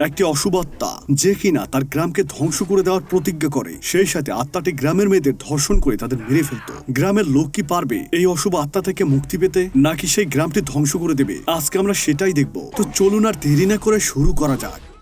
একটি অশুভ আত্মা যে কিনা তার গ্রামকে ধ্বংস করে দেওয়ার প্রতিজ্ঞা করে। সেই সাথে আত্মাটি গ্রামের মেয়েদের ধর্ষণ করে তাদের মেরে ফেলত। গ্রামের লোক কি পারবে এই অশুভ আত্মা থেকে মুক্তি পেতে? নাকি সেই গ্রামটি ধ্বংস করে দেবে? আজকে আমরা সেটাই দেখব। তো চলুন আর দেরি না করে শুরু করা যাক।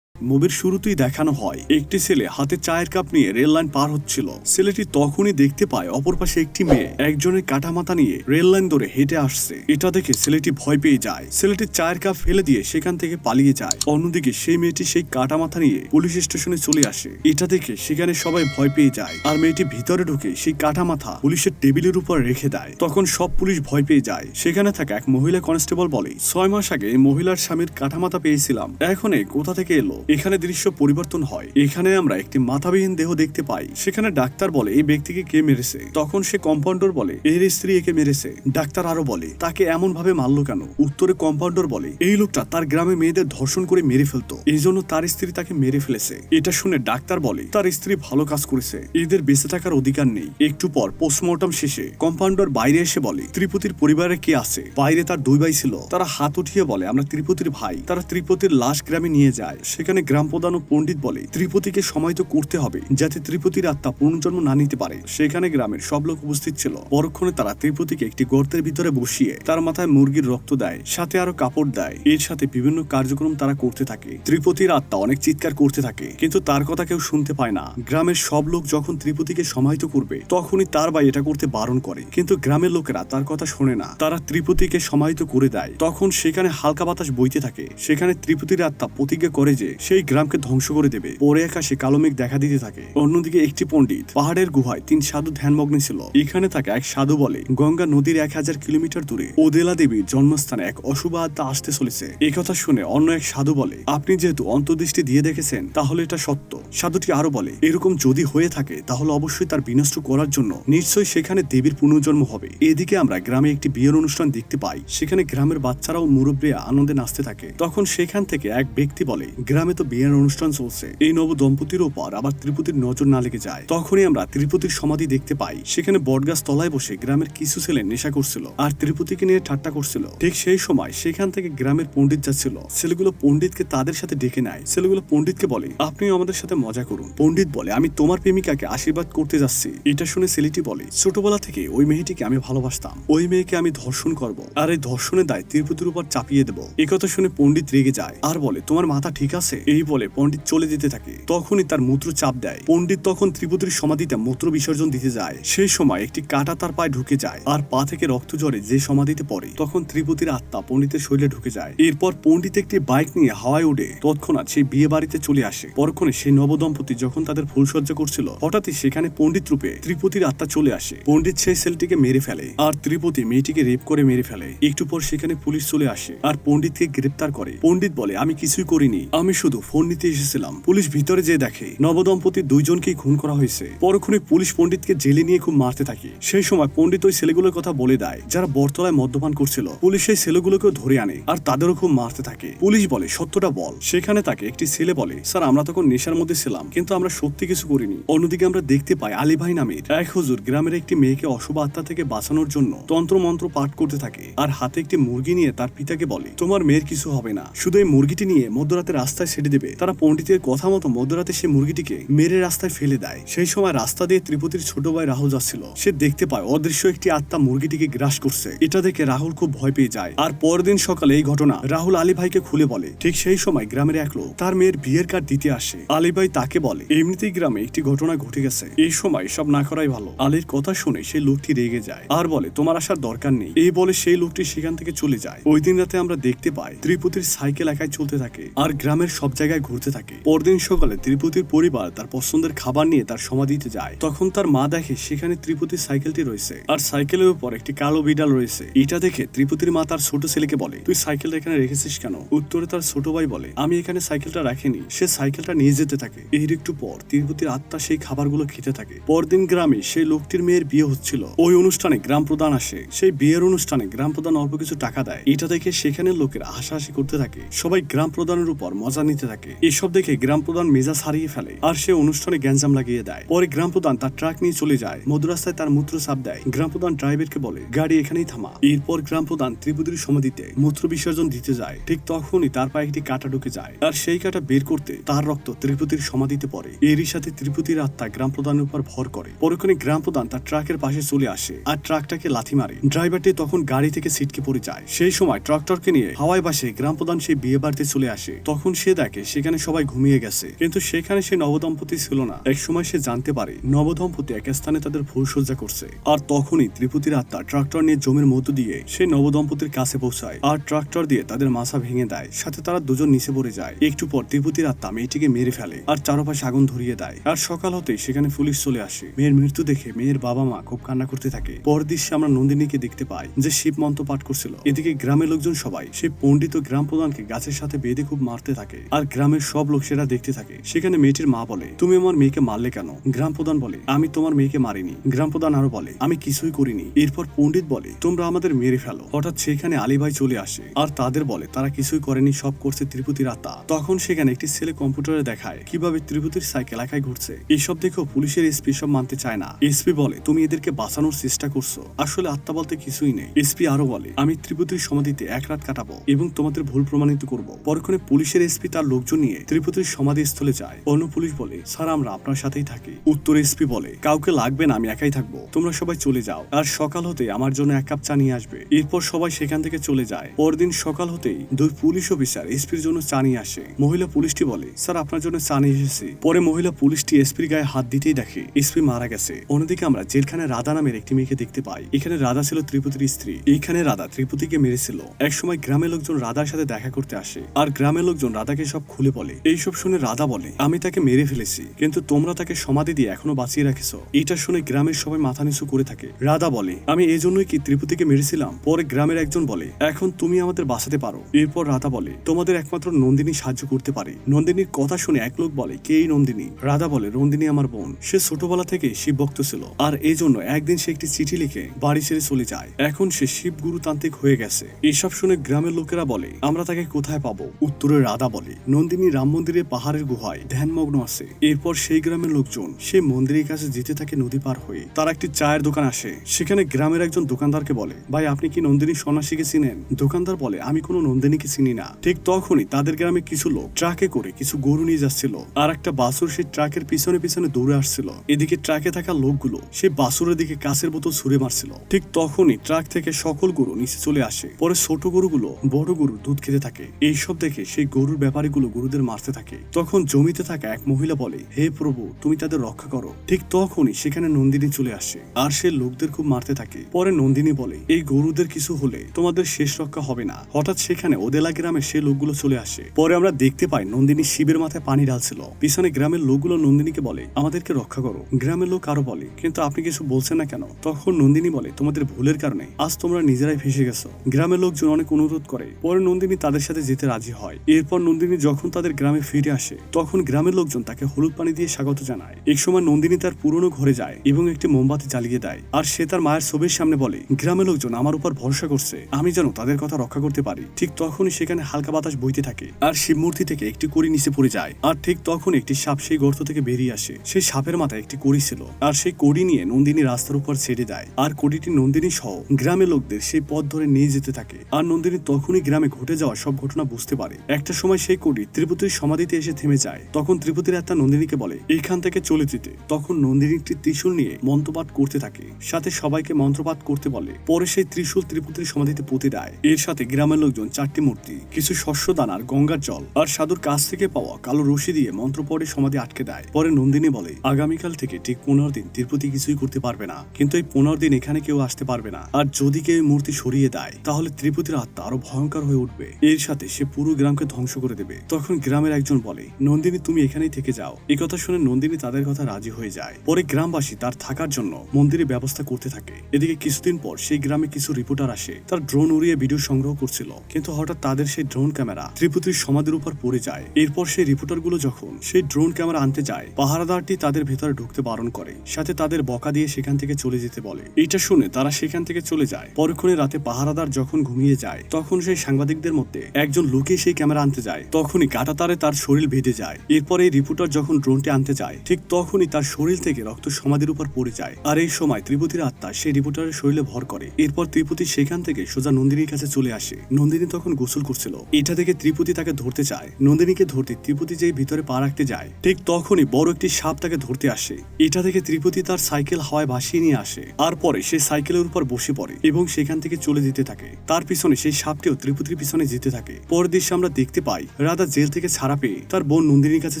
মুভির শুরুতেই দেখানো হয়, একটি ছেলে হাতে চায়ের কাপ নিয়ে রেল লাইন পার হচ্ছিল। ছেলেটি তখনই দেখতে পায় অপর পাশে একটি মেয়ে একজনের কাটা মাথা নিয়ে রেল লাইন ধরে হেঁটে আসছে। এটা দেখে ছেলেটি ভয় পেয়ে যায়। ছেলেটি চায়ের কাপ ফেলে দিয়ে সেখান থেকে পালিয়ে যায়। অন্যদিকে সেই মেয়েটি সেই কাটা মাথা নিয়ে পুলিশ স্টেশনে চলে আসে। এটা দেখে সেখানে সবাই ভয় পেয়ে যায়। আর মেয়েটি ভিতরে ঢুকে সেই কাটা মাথা পুলিশের টেবিলের উপর রেখে দেয়। তখন সব পুলিশ ভয় পেয়ে যায়। সেখানে থাকা এক মহিলা কনস্টেবল বলে, ছয় মাস আগে মহিলার স্বামীর কাটা মাথা পেয়েছিলাম। এখন কোথা থেকে এলো? এখানে দৃশ্য পরিবর্তন হয়। এখানে আমরা একটি মাথাবিহীন দেহ দেখতে পাই। সেখানে ডাক্তার বলে, এই ব্যক্তিকে কে মেরেছে? তখন সে কম্পাউন্ডার বলে, এর স্ত্রী একে মেরেছে। ডাক্তার আরও বলে, তাকে এমন ভাবে মারলো কেন? উত্তরে কম্পাউন্ডার বলে, এই লোকটা তার গ্রামে মেয়েদের ধর্ষণ করে মেরে ফেলতো। এই জন্য তার স্ত্রী তাকে মেরে ফেলেছে। এটা শুনে ডাক্তার বলে, তার স্ত্রী ভালো কাজ করেছে। এদের বেঁচে থাকার অধিকার নেই। একটু পর পোস্টমর্টম শেষে কম্পাউন্ডার বাইরে এসে বলে, ত্রিপতির পরিবারে কে আছে? বাইরে তার দুই ভাই ছিল। তারা হাত উঠিয়ে বলে, আমরা ত্রিপতির ভাই। তারা ত্রিপতির লাশ গ্রামে নিয়ে যায়। সেখানে গ্রাম প্রধান ও পণ্ডিত বলে ত্রিপতিকে সময় করতে হবে যাতে ত্রিপতির আত্মা পুনর্জন্ম না নিতে পারে। সেখানে গ্রামের সব লোক উপস্থিত ছিল। পরক্ষণে তারা ত্রিপতিকে একটি গর্তের ভিতরে বসিয়ে তার মাথায় মুরগির রক্ত দেয়, সাথে আরও কাপড় দেয়। এর সাথে বিভিন্ন কার্যক্রম তারা করতে থাকে। ত্রিপতির আত্মা অনেক চিৎকার করতে থাকে, কিন্তু তার কথা কেউ শুনতে পায় না। গ্রামের সব লোক যখন ত্রিপতিকে সমাহিত করবে, তখনই তার ভাই এটা করতে বারণ করে। কিন্তু গ্রামের লোকেরা তার কথা শোনে না। তারা ত্রিপতিকে সমাহিত করে দেয়। তখন সেখানে হালকা বাতাস বইতে থাকে। সেখানে ত্রিপতির আত্মা প্রতিজ্ঞা করে যে সেই গ্রামকে ধ্বংস করে দেবে। পরে আকাশে কালো মেঘ দেখা দিতে থাকে। অন্যদিকে একটি পণ্ডিত, পাহাড়ের গুহায় তিন সাধু ধ্যানমগ্ন ছিল। এখানে থাকা এক সাধু বলে, গঙ্গা নদীর এক হাজার কিলোমিটার দূরে। ওদেলা দেবীর জন্মস্থানে এক অশুভ আত্মা আসতে চলেছে। কথা শুনে অন্য এক সাধু বলে, আপনি যেহেতু অন্তর্দৃষ্টি দিয়ে দেখেছেন, তাহলে এটা সত্য। সাধুটি আরও বলে, এরকম যদি হয়ে থাকে, তাহলে অবশ্যই তার বিনষ্ট করার জন্য নিশ্চয়ই সেখানে দেবীর পুনর্জন্ম হবে। এদিকে আমরা গ্রামে একটি বিয়ের অনুষ্ঠান দেখতে পাই। সেখানে গ্রামের বাচ্চারাও মুরব্বীরা আনন্দে নাচতে থাকে। তখন সেখান থেকে এক ব্যক্তি বলে, গ্রামে তো বিয়ের অনুষ্ঠান চলছে। এই নব দম্পতির ওপর আবার ত্রিপতির নজর না লেগে যায়। তখনই আমরা ত্রিপতির সমাধি দেখতে পাই। সেখানে বটগাছ তলায় বসে গ্রামের কিছু ছেলে নেশা করছিল আর ত্রিপতিকে নিয়ে ঠাট্টা করছিল। ঠিক সেই সময় সেখান থেকে গ্রামের পণ্ডিত যাচ্ছিল। ছেলেগুলো পণ্ডিতকে তাদের সাথে ডেকে নেয়। ছেলেগুলো পণ্ডিতকে বলে, আপনিও আমাদের সাথে মজা করুন। পণ্ডিত বলে, আমি তোমার প্রেমিকাকে আশীর্বাদ করতে যাচ্ছি। এটা শুনে ছেলেটি বলে, ছোটবেলা থেকে ওই মেয়েটিকে আমি ভালোবাসতাম। ওই মেয়েকে আমি ধর্ষণ করব আর এই ধর্ষণের দায় তিরুপতির উপর চাপিয়ে দেবো। এই কথা শুনে পণ্ডিত রেগে যায় আর বলে, তোমার মাথা ঠিক আছে? এই বলে পণ্ডিত চলে যেতে থাকে। তখনই তার মূত্র চাপ দেয়। পণ্ডিত তখন ত্রিপুতির সমাধিতে মূত্র বিসর্জন দিতে যায়। সেই সময় একটি কাঁটা তার পায়ে ঢুকে যায় আর পা থেকে রক্ত জ্বরে যে সমাধিতে পড়ে। তখন ত্রিপুতির আত্মা পণ্ডিতের শরীরে ঢুকে যায়। এরপর পণ্ডিত একটি বাইক নিয়ে হাওয়ায় উঠে তৎক্ষণাৎ সেই বিয়ে বাড়িতে চলে আসে। পরক্ষণে সেই নবদম্পতি যখন তাদের ফুলসজ্জা করছিল, হঠাৎই সেখানে পণ্ডিত রূপে ত্রিপতির আত্মা চলে আসে। পণ্ডিত সেই সেলটিকে মেরে ফেলে আর ত্রিপতি মেয়েটিকে রেপ করে মেরে ফেলে। একটু পর সেখানে পুলিশ চলে আসে আর পণ্ডিতকে গ্রেপ্তার করে। পণ্ডিত বলে, আমি কিছুই করিনি। আমি শুধু ফোন নিতে এসেছিলাম। পুলিশ ভিতরে যে দেখে নবদম্পতি দুইজনকেই খুন করা হয়েছে। পরক্ষণে পুলিশ পণ্ডিতকে জেলে নিয়ে খুব মারতে থাকে। সেই সময় পণ্ডিত ওই ছেলেগুলোর কথা বলে দেয়, যারা বরতলায় মদ্যপান করছিল। পুলিশ সেই ছেলেগুলোকেও ধরে আনে, আর তাদেরও খুব মারতে থাকে। পুলিশ বলে, সত্যটা বল। সেখানে তাকে একটি ছেলে বলে, স্যার, আমরা তখন নেশার মধ্যে ছিলাম, কিন্তু আমরা সত্যি কিছু করিনি। অন্যদিকে আমরা দেখতে পাই আলী ভাই নামের এক হুজুর গ্রামের একটি মেয়েকে অশুভ আত্মা থেকে বাঁচানোর জন্য তন্ত্র মন্ত্র পাঠ করতে থাকে, আর হাতে একটি মুরগি নিয়ে তার পিতাকে বলে, তোমার মেয়ের কিছু হবে না। শুধু এই মুরগিটি নিয়ে মধ্যরাতে রাস্তায় ছেড়ে দেবে। তারা পণ্ডিতের কথা মতো মধ্যরাতে সে মুরগিটিকে মেরে রাস্তায় ফেলে দেয়। সেই সময় রাস্তা দিয়ে ত্রিপতির ছোট ভাই রাহুল যাচ্ছিল। সে দেখতে পায় অদৃশ্য একটি আত্মা মুরগিটিকে গ্রাস করছে। এটা দেখে রাহুল খুব ভয় পেয়ে যায়। আর পরদিন সকালে এই ঘটনা রাহুল আলী ভাইকে খুলে বলে। ঠিক সেই সময় গ্রামের এক লোক তার মেয়ের বিয়ের কার্ড দিতে আসে। আলী ভাই তাকে বলে, এমনিতেই গ্রামে একটি ঘটনা ঘটে গেছে। এই সময় সব না করাই ভালো আলীর কথা শুনে সেই লোকটি রেগে যায়। আর বলে, তোমার আসার দরকার নেই। এই বলে সেই লোকটি সেখান থেকে চলে যায়। ওই দিন রাতে আমরা দেখতে পাই ত্রিপুতির সাইকেল একাই চলতে থাকে। আর গ্রামের সব জায়গায় ঘুরতে থাকে। পরদিন সকালে ত্রিপুতির পরিবার তার পছন্দের খাবার নিয়ে তার সমাধিতে যায়। তখন তার মা দেখে সেখানে ত্রিপুতির সাইকেলটি রয়েছে। আর সাইকেলের উপর একটি কালো বিড়াল রয়েছে। এটা দেখে ত্রিপুতির মা তার ছোট ছেলেকে বলে, তুই সাইকেলটা এখানে রেখেছিস কেন? উত্তরে তার ছোট ভাই বলে, আমি এখানে সাইকেলটা রাখিনি। সে সাইকেলটা নিয়ে যেতে থাকে। এর একটু পর তিরুপতির আত্মা সেই খাবারগুলো খেতে থাকে। পরদিন গ্রামে সেই লোকটির মেয়ের বিয়ে হচ্ছিল। ওই অনুষ্ঠানে গ্রাম প্রধান আসে। সেই বিয়ের অনুষ্ঠানে গ্রাম প্রধান অল্প কিছু টাকা দেয়। এটা দেখে সেখানে লোকেরা হাসাহাসি করতে থাকে। সবাই গ্রাম প্রধানের উপর মজা নিতে নিতে থাকে। এসব দেখে গ্রাম প্রধান মেজাজ হারিয়ে ফেলে আর সে অনুষ্ঠানে গ্যাঞ্জাম লাগিয়ে দেয়। পরে গ্রাম প্রধান তার ট্রাক নিয়ে চলে যায়। মধুরাস্তায় তার মূত্র চাপ দেয়। গ্রাম প্রধান ড্রাইভারকে বলে, গাড়ি এখানেই থামা। এরপর গ্রাম প্রধান ত্রিপুতির সমাধিতে মূত্র বিসর্জন দিতে যায়। ঠিক তখনই তার পায়ে একটি কাঁটা ঢুকে যায়। আর সেই কাঁটা বের করতে তার রক্ত ত্রিপুতির সমাধিতে পড়ে। এরই সাথে ত্রিপুতির আত্মা গ্রাম প্রধানের উপর ভর করে। পরক্ষণে গ্রাম প্রধান তার ট্রাকের পাশে চলে আসে আর ট্রাকটাকে লাথি মারে। ড্রাইভারটি তখন গাড়ি থেকে সিটকে পড়ে যায়। সেই সময় ট্রাক্টরকে নিয়ে হাওয়ায় বাসে গ্রাম প্রধান সেই বিয়ে বাড়িতে চলে আসে। তখন সে দেখে সেখানে সবাই ঘুমিয়ে গেছে। কিন্তু সেখানে সে নবদম্পতি ছিল না। এক সময় সে জানতে পারে, নবদম্পতি এক স্থানে তাদের ফুলসজ্জা করছে। আর তখনই ত্রিপুতির আত্মা ট্রাক্টর নিয়ে জমির মধ্য দিয়ে সে নবদম্পতির কাছে পৌঁছায়। আর ট্রাক্টর দিয়ে তাদের মাথা ভেঙে দেয়, সাথে তারা দুজন নিচে পড়ে যায়। একটু পর ত্রিপুতির আত্মা মেয়েটিকে মেরে ফেলে, আর চারপাশে আগুন ধরিয়ে দেয়। আর সকাল হতেই সেখানে পুলিশ চলে আসে। মেয়ের মৃত্যু দেখে মেয়ের বাবা মা খুব কান্না করতে থাকে। পর দৃশ্যে আমরা নন্দিনীকে দেখতে পাই, যে শিব মন্ত্র পাঠ করছিল। এদিকে গ্রামের লোকজন সবাই সেই পণ্ডিত গ্রাম প্রধানকে গাছের সাথে বেঁধে খুব মারতে থাকে। আর গ্রামের সব লোক সেটা দেখতে থাকে। সেখানে মেয়েটির মা বলে, তুমি আমার মেয়েকে মারলে কেন? গ্রাম প্রধান বলে, আমি তোমার মেয়েকে মারিনি। গ্রাম প্রধান আরও বলে, আমি কিছুই করিনি। এরপর পণ্ডিত বলে, তোমরা আমাদের মেরে ফেলো। হঠাৎ সেখানে আলী ভাই চলে আসে। আর তাদের বলে, তারা কিছুই করেনি, সব করছে ত্রিপুতির আত্মা। তখন সেখানে একটি ছেলে কম্পিউটারে দেখায়, কীভাবে ত্রিপুতির সাইকেল একাই ঘুরছে? এইসব দেখেও পুলিশের এসপি সব মানতে চায় না। এসপি বলে, তুমি এদেরকে বাঁচানোর চেষ্টা করছ। আসলে আত্মা বলতে কিছুই নেই। এসপি আরও বলে, আমি ত্রিপুতির সমাধিতে এক রাত কাটাবো এবং তোমাদের ভুল প্রমাণিত করব। পরক্ষণে পুলিশের এসপি তার লোকজন নিয়ে ত্রিপুতির সমাধিস্থলে যায়। অন্য পুলিশ বলে, স্যার, আমরা আপনার সাথেই থাকি। উত্তর এসপি বলে, কাউকে লাগবে না, আমি একাই থাকব। তোমরা সবাই চলে যাও। আর সকাল হতে আমার জন্য এক কাপ চা নিয়ে আসবে। এরপর সবাই সেখান থেকে চলে যায়। পরদিন সকাল হতেই দুই পুলিশ অফিসার এসপির জন্য চা নিয়ে আসে। মহিলা পুলিশটি বলে, স্যার, আপনার জন্য চা নিয়ে এসেছি। পরে মহিলা পুলিশটি এসপির গায়ে হাত দিতেই দেখে, এসপি মারা গেছে। অন্যদিকে আমরা জেলখানে রাধা নামের একটি মেয়েকে দেখতে পাই। এখানে রাধা ছিল ত্রিপুতির স্ত্রী। এইখানে রাধা ত্রিপুতিকে মেরেছিল। এক সময় গ্রামের লোকজন রাধার সাথে দেখা করতে আসে। আর গ্রামের লোকজন রাধাকে সব খুলে বলে। এইসব শুনে রাধা বলে, আমি তাকে মেরে ফেলেছি, কিন্তু তোমরা তাকে সমাধি দিয়ে এখনও বাঁচিয়ে রাখেছ। এটা শুনে গ্রামের সবাই মাথা নিচু করে থাকে। রাধা বলে, আমি এই জন্যই কি ত্রিপুতিকে মেরেছিলাম? পরে গ্রামের একজন বলে, এখন তুমি আমাদের বাঁচাতে পারো। এরপর রাধা বলে, তোমাদের একমাত্র নন্দিনী সাহায্য করতে পারে। নন্দিনীর কথা শুনে এক লোক বলে, কে এই নন্দিনী? রাধা বলে, নন্দিনী আমার বোন। সে ছোটবেলা থেকে শিব ভক্ত ছিল, আর এই জন্য একদিন সে একটি চিঠি লিখে বাড়ি ছেড়ে চলে যায়। এখন সে শিব গুরুতান্ত্রিক হয়ে গেছে। এসব শুনে গ্রামের লোকেরা বলে, আমরা তাকে কোথায় পাবো? উত্তরে রাধা বলে নন্দিনী রাম মন্দিরে পাহাড়ের গুহায় ধ্যানমগ্ন আছে। এরপর সেই গ্রামের লোকজন সেই মন্দিরের কাছে যেতে থাকে নদী পার হয়ে। তারা একটি চায়ের দোকান আসে। সেখানে গ্রামের একজন দোকানদারকে বলে, ভাই, আপনি কি নন্দিনী সন্ন্যাসীকে চিনেন? দোকানদার বলে, আমি কোনো নন্দিনীকে চিনি না। ঠিক তখনই তাদের গ্রামে কিছু লোক ট্রাকে করে কিছু গরু নিয়ে যাচ্ছিল আর একটা বাসুর সেই ট্রাকের পিছনে পিছনে দৌড়ে আসছিল। এদিকে ট্রাকে থাকা লোকগুলো সেই বাসুরের দিকে কাছের বোতল ছুড়ে মারছিল। ঠিক তখনই ট্রাক থেকে সকল গরু নিচে চলে আসে। পরে ছোট গরুগুলো বড় গরু দুধ খেতে থাকে। এইসব দেখে সেই গরুর ব্যাপারীগুলো গরুদের মারতে থাকে। তখন জমিতে থাকা এক মহিলা বলে, হে প্রভু, তুমি তাদের রক্ষা করো। ঠিক তখনই সেখানে নন্দিনী চলে আসে, আর সে লোকদের খুব মারতে থাকে। পরে নন্দিনী বলে, এই গরুদের কিছু হলে তোমাদের শেষ রক্ষা হবে না। হঠাৎ সেখানে ওদেলা গ্রামে সে লোকগুলো চলে আসে। পরে আমরা দেখতে পাই নন্দিনী শিবের মাথায় পানি ঢালছিল। পিছনে গ্রামের লোকগুলো নন্দিনীকে বলে, আমাদেরকে রক্ষা করো। গ্রামের লোক আরও বলে, কিন্তু আপনি কিছু বলছেন না কেন? তখন নন্দিনী বলে, তোমাদের ভুলের কারণে আজ তোমরা নিজেরাই ফেসে গেছো। গ্রামের লোকজন অনেক অনুরোধ করে। পরে নন্দিনী তাদের সাথে যেতে রাজি হয়। এরপর নন্দিনী যখন তাদের গ্রামে ফিরে আসে, তখন গ্রামের লোকজন তাকে হলুদ পানি দিয়ে স্বাগত জানায়। এক সময় নন্দিনী তার পুরনো ঘরে যায় এবং একটি মোমবাতি জ্বালিয়ে দেয়। আর সে তার মায়ের ছবির সামনে বলে, গ্রামের লোকজন আমার উপর ভরসা করছে। আমি যেন তাদের কথা রক্ষা করতে পারি। ঠিক তখনই সেখানে হালকা বাতাস বইতে থাকে। আর শিব মূর্তি থেকে একটি কড়ি নিচে পড়ে যায়। আর ঠিক তখন একটি সাপ সেই গর্ত থেকে বেরিয়ে আসে। সেই সাপের মাথায় একটি কড়ি ছিল। আর সেই কড়ি নিয়ে নন্দিনী রাস্তার উপর ছেড়ে দেয়। আর কড়িটি নন্দিনী সহ গ্রামের লোকদের সেই পথ ধরে নিয়ে যেতে থাকে। আর নন্দিনী তখনই গ্রামে ঘটে যাওয়া সব ঘটনা বুঝতে পারে। একটা সময় সেই কড়ি ত্রিপুতির সমাধিতে এসে থেমে যায়। তখন ত্রিপুতির একটা নন্দিনীকে বলে, এইখান থেকে চলে যেতে। তখন নন্দিনী একটি ত্রিশূল নিয়ে মন্ত্রপাঠ করতে থাকে। সাথে সবাইকে মন্ত্রপাঠ করতে বলে। পরে সেই ত্রিশূল ত্রিপুতির সমাধিতে পুঁতে দেয়। এর সাথে গ্রামের লোকজন চারটি মূর্তি, কিছু শস্য, দানার, গঙ্গার জল আর সাধুর কাছ থেকে পাওয়া কালো রশি দিয়ে মন্ত্র পড়ে সমাধি আটকে দেয়। পরে নন্দিনী বলে, আগামীকাল থেকে ঠিক পনেরো দিন তিরুপতি কিছুই করতে পারবে না। কিন্তু এই পনেরো দিন এখানে কেউ আসতে পারবে না। আর যদি কেউ মূর্তি সরিয়ে দেয়, তাহলে ত্রিপুতির আত্মা আরও ভয়ঙ্কর হয়ে উঠবে। এর সাথে সে পুরো গ্রামকে ধ্বংস করে দেবে। তখন গ্রামের একজন বলে, নন্দিনী, তুমি এখানেই থেকে যাও। এই কথা শুনে নন্দিনী তাদের কথা রাজি হয়ে যায়। পরে গ্রামবাসী তার থাকার জন্য মন্দিরে ব্যবস্থা করতে থাকে। এদিকে কিছুদিন পর সেই গ্রামে কিছু রিপোর্টার আসে। তার ড্রোন উড়িয়ে ভিডিও সংগ্রহ করছিল। কিন্তু হঠাৎ তাদের সেই ড্রোন ক্যামেরা ত্রিপুতির সমাধির উপর পড়ে যায়। এরপর সেই রিপোর্টারগুলো যখন সেই ড্রোন ক্যামেরা আনতে যায়, পাহারাদারটি তাদের ভেতরে ঢুকতে বারণ করে। সাথে তাদের বকা দিয়ে সেখান থেকে চলে যেতে বলে। এটা শুনে তারা সেখান থেকে চলে যায়। পরক্ষণে রাতে পাহারাদার যখন ঘুমিয়ে যায়, তখন সেই সাংবাদিকদের মধ্যে একজন লোকে সেই ক্যামেরা আনতে যায়। তখন তখনই কাটাতারে তার শরীর বেঁধে যায়। এরপরে রিপোর্টার যখন ড্রোনটি আনতে যায়, ঠিক তখনই তার শরীর থেকে রক্ত সমাধির উপর পড়ে যায়। আর এই সময় ত্রিপতির আত্মা সেই রিপোর্টারের শরীরে ভর করে। এরপর ত্রিপতি সেখান থেকে সোজা নন্দিনীর কাছে চলে আসে। নন্দিনী তখন গোসল করছিল। এটা দেখে ত্রিপতি তাকে ধরতে চায়। নন্দিনীকে ধরতে ত্রিপতি যেই ভিতরে পা রাখতে যায়, ঠিক তখনই বড় একটি সাপ তাকে ধরতে আসে। এটা দেখে ত্রিপতি তার সাইকেল হাওয়ায় ভাসিয়ে নিয়ে আসে। আর পরে সে সাইকেলের উপর বসে পড়ে এবং সেখান থেকে চলে যেতে থাকে। তার পিছনে সেই সাপটিও ত্রিপুতির পিছনে যেতে থাকে। পরের দৃশ্যে আমরা দেখতে পাই রাধা জেল থেকে ছাড়া পেয়ে তার বোন নন্দিনীর কাছে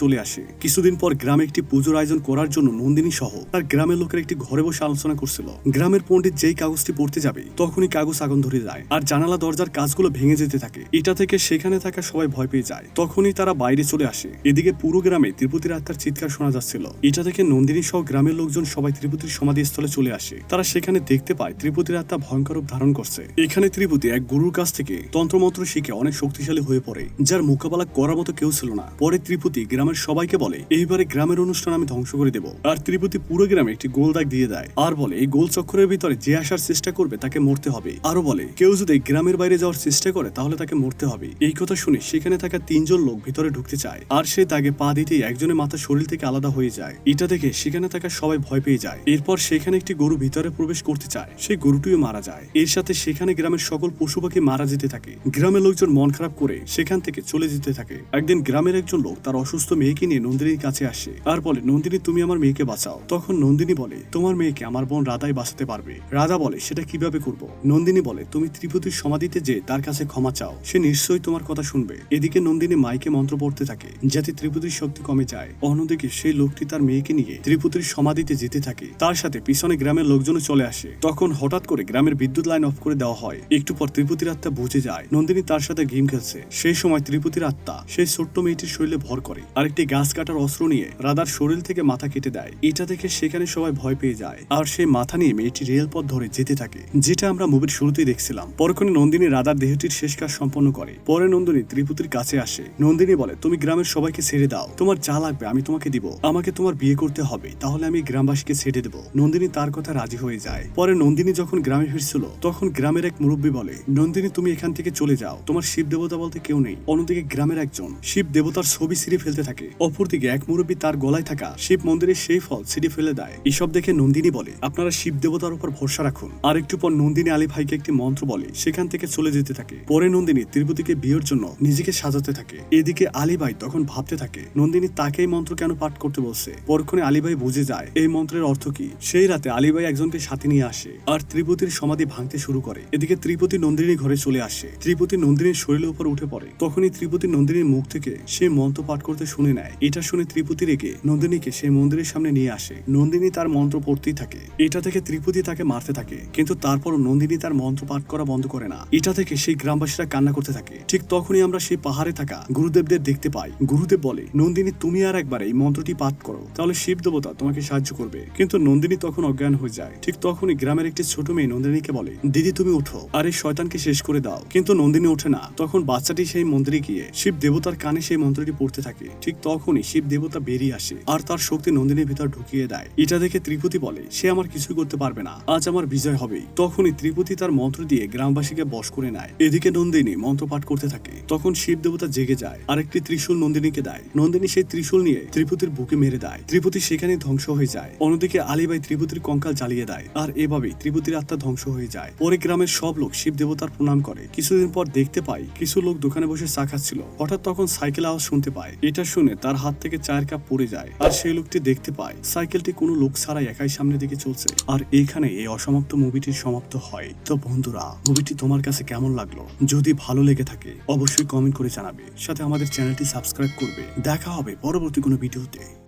চলে আসে। কিছুদিন পর গ্রামে একটি পুজোর আয়োজন করার জন্য নন্দিনী সহ তার গ্রামের লোকের একটি ঘরে বসে আলোচনা করছিল। গ্রামের পণ্ডিত যেই কাগজটি পড়তে যাবে, তখনই কাগজ আগুন ধরে যায় আর জানালা দরজার কাজগুলো ভেঙে যেতে থাকে। এটা থেকে সেখানে থাকা সবাই ভয় পেয়ে যায়। তখনই তারা বাইরে চলে আসে। এদিকে পুরো গ্রামে ত্রিপুতির আত্মার চিৎকার শোনা যাচ্ছিল। এটা থেকে নন্দিনী সহ গ্রামের লোকজন সবাই ত্রিপুতির সমাধিস্থলে চলে আসে। তারা সেখানে দেখতে পায় ত্রিপুতির আত্মা ভয়ঙ্কর রূপ ধারণ করছে। এখানে ত্রিপুতি এক গুরুর কাছ থেকে তন্ত্রমন্ত্র শিখে অনেক শক্তিশালী হয়ে পড়ে, যার মোকাবেলা করার মতো কেউ ছিল না। পরে ত্রিপুতি গ্রামের সবাইকে বলে, এইবারে গ্রামের অনুষ্ঠান আমি ধ্বংস করে দেব। আর ত্রিপুতি পুরো গ্রামে একটি গোল দাগ দিয়ে দেয়। আর বলে, এই গোল চক্করের ভিতরে যে আসার চেষ্টা করবে তাকে মরতে হবে। আরও বলে, কেউ যদি গ্রামের বাইরে যাওয়ার চেষ্টা করে তাহলে তাকে মরতে হবে। এই কথা শুনে সেখানে থাকা তিনজন লোক ভিতরে ঢুকতে চায়। আর সে দাগে পা দিতেই একজনের মাথা শরীর থেকে আলাদা হয়ে যায়। এটা দেখে সেখানে থাকা সবাই ভয় পেয়ে যায়। এরপর সেখানে একটি গরু ভিতরে প্রবেশ করতে চায়। সেই গরুটিও মারা যায়। এর সাথে সেখানে গ্রামের সকল পশু পাখি মারা যেতে থাকে। গ্রামের লোকজন মন খারাপ করে সেখান থেকে চলে যেতে থাকে। একদিন গ্রামের একজন লোক তার অসুস্থ মেয়েকে নিয়ে নন্দিনীর কাছে আসে। আর বলে, নন্দিনী, তুমি আমার মেয়েকে বাঁচাও। তখন নন্দিনী বলে, তোমার মেয়েকে আমার বোন রাধাই বাঁচাতে পারবে। রাধা বলে, সেটা কীভাবে করব? নন্দিনী বলে, তুমি ত্রিপুতির সমাধিতে যে তার কাছে ক্ষমা চাও। সে নিশ্চয়ই তোমার কথা শুনবে। এদিকে নন্দিনী মাইকে মন্ত্র পড়তে থাকে, যাতে ত্রিপুতির শক্তি কমে যায়। অন্যদিকে সেই লোকটি তার মেয়েকে নিয়ে ত্রিপুতির সমাধিতে যেতে থাকে। তার সাথে পিছনে গ্রামের লোকজনও চলে আসে। তখন হঠাৎ করে গ্রামের বিদ্যুৎ লাইন অফ করে দেওয়া হয়। একটু পর ত্রিপুতির আত্মা বুঝে যায়, নন্দিনী তার সাথে গেম খেলছে। সেই সময় ত্রিপুতির আত্মা সেই ছোট্ট মেয়েটির শরীরে ভর করে। আরেকটি গাছ কাটার অস্ত্র নিয়ে রাধার শরীর থেকে মাথা কেটে দেয়। এটা দেখে সেখানে সবাই ভয় পেয়ে যায়। আর সেই মাথা নিয়ে মেয়েটি রেল পথ ধরে যেতে থাকে, যেটা আমরা মুভির শুরুতেই দেখছিলাম। পরক্ষণে নন্দিনী রাধার দেহটির শেষ কাজ সম্পন্ন করে। পরে নন্দিনী ত্রিপুতির কাছে আসে। নন্দিনী বলে, তুমি গ্রামের সবাইকে ছেড়ে দাও। তোমার যা লাগবে আমি তোমাকে দিব। আমাকে তোমার বিয়ে করতে হবে। তাহলে আমি গ্রামবাসীকে ছেড়ে দেব। নন্দিনী তার কথা রাজি হয়ে যায়। পরে নন্দিনী যখন গ্রামে ফিরছিল, তখন গ্রামের এক মুরব্বী বলে, নন্দিনী, তুমি এখান থেকে চলে যাও। তোমার শিব দেবতা বলতে কেউ নেই। অন্যদিকে গ্রামের একজন। শিব দেবতার ছবি ছিঁড়ে ফেলতে থাকে। অপরদিকে এক মুরব্বী তার গলায় থাকা শিব মন্দিরের সেই ফল ছিঁড়ে ফেলে দেয়। এসব দেখে নন্দিনী বলে, আপনারা শিব দেবতার উপর ভরসা রাখুন। আর একটু পর নন্দিনী আলী ভাইকে একটি মন্ত্র বলে, সেখান থেকে চলে যেতে থাকে। পরে নন্দিনী তিরুপতিকে বিয়ের জন্য নিজেকে সাজাতে থাকে। এদিকে আলী ভাই তখন ভাবতে থাকে, নন্দিনী তাকে এই মন্ত্র কেন পাঠ করতে বলছে? পরক্ষণে আলী ভাই বুঝে যায়, এই মন্ত্রের অর্থ কি? সেই রাতে আলী ভাই একজনকে সাথে নিয়ে আসে আর ত্রিপতির সমাধি ভাঙতে শুরু করে। এদিকে ত্রিপতি নন্দিনী ঘরে চলে আসে। ত্রিপতি নন্দিনীর শরীরের উপর উঠে পড়ে। তখনই ত্রিপতি নন্দিনীর মুখ থেকে সে মন্ত্র পাঠ করতে শুনে নেয়। এটা শুনে ত্রিপতি রেগে নন্দিনীকে সেই মন্দিরের সামনে নিয়ে আসে। নন্দিনী তার মন্ত্র পড়তেই থাকে। এটা থেকে ত্রিপতি তাকে মারতে থাকে, কিন্তু তারপর নন্দিনী তার মন্ত্র পাঠ করা বন্ধ করে না। এটা থেকে সেই গ্রামবাসীরা কান্না করতে থাকে। ঠিক তখনই আমরা সেই পাহাড়ে থাকা গুরুদেবদের দেখতে পাই। গুরুদেব বলে, নন্দিনী, তুমি আর একবার এই মন্ত্রটি পাঠ করো। তাহলে শিব দেবতা তোমাকে সাহায্য করবে। কিন্তু নন্দিনী তখন অজ্ঞান হয়ে যায়। ঠিক তখনই গ্রামের একটি ছোট মেয়ে নন্দিনীকে বলে, দিদি, তুমি উঠো আর এই শয়তানকে শেষ করে দাও। কিন্তু নন্দিনী ওঠে না। তখন বাচ্চাটি সেই মন্দিরে গিয়ে শিব দেবতার কানে সেই মন্ত্রটি পড়তে থাকে। ঠিক তখনই শিব দেবতা বেরিয়ে আসে আর তার শক্তি নন্দিনীর ভিতর ঢুকিয়ে দেয়। এটা দেখে ত্রিপতি বলে, সে আমার কিছুই করতে পারবে না। আজ আমার বিজয় হবেই। তখনই ত্রিপতি তার মন্ত্র দিয়ে গ্রামবাসীকে বশ করে নেয়। এদিকে নন্দিনী মন্ত্র পাঠ করতে থাকে। তখন শিব দেবতা জেগে যায়। আর একটি ত্রিশূল নন্দিনীকে দেয়। নন্দিনী সেই ত্রিশূল নিয়ে ত্রিপতির বুকে মেরে দেয়। ত্রিপতি সেখানে ধ্বংস হয়ে যায়। অন্যদিকে আলিবাই ত্রিপতির কঙ্কাল জ্বালিয়ে দেয়। আর এভাবেই ত্রিপতির আত্মা ধ্বংস হয়ে যায়। পরে গ্রামের সব লোক শিব দেবতার প্রণাম করে। কিছুদিন পর দেখতে পাই, কিছু লোক দোকানে বসে চা খাচ্ছিল। হঠাৎ তখন সাইকেল আওয়াজ শুনতে পায়। এটা শুনে তার হাত থেকে চায়ের কাপ পড়ে যায় আর সেই লোকটি দেখতে পায়, সাইকেলটি কোনো লোক ছাড়াই একাই সামনের দিকে চলছে। আর এইখানে এই অসমাপ্ত মুভিটি সমাপ্ত হয়। তো বন্ধুরা, মুভিটি তোমার কাছে কেমন লাগল? যদি ভালো লেগে থাকে, অবশ্যই কমেন্ট করে জানাবে। সাথে আমাদের চ্যানেলটি সাবস্ক্রাইব করবে। দেখা হবে পরবর্তী কোনো ভিডিওতে।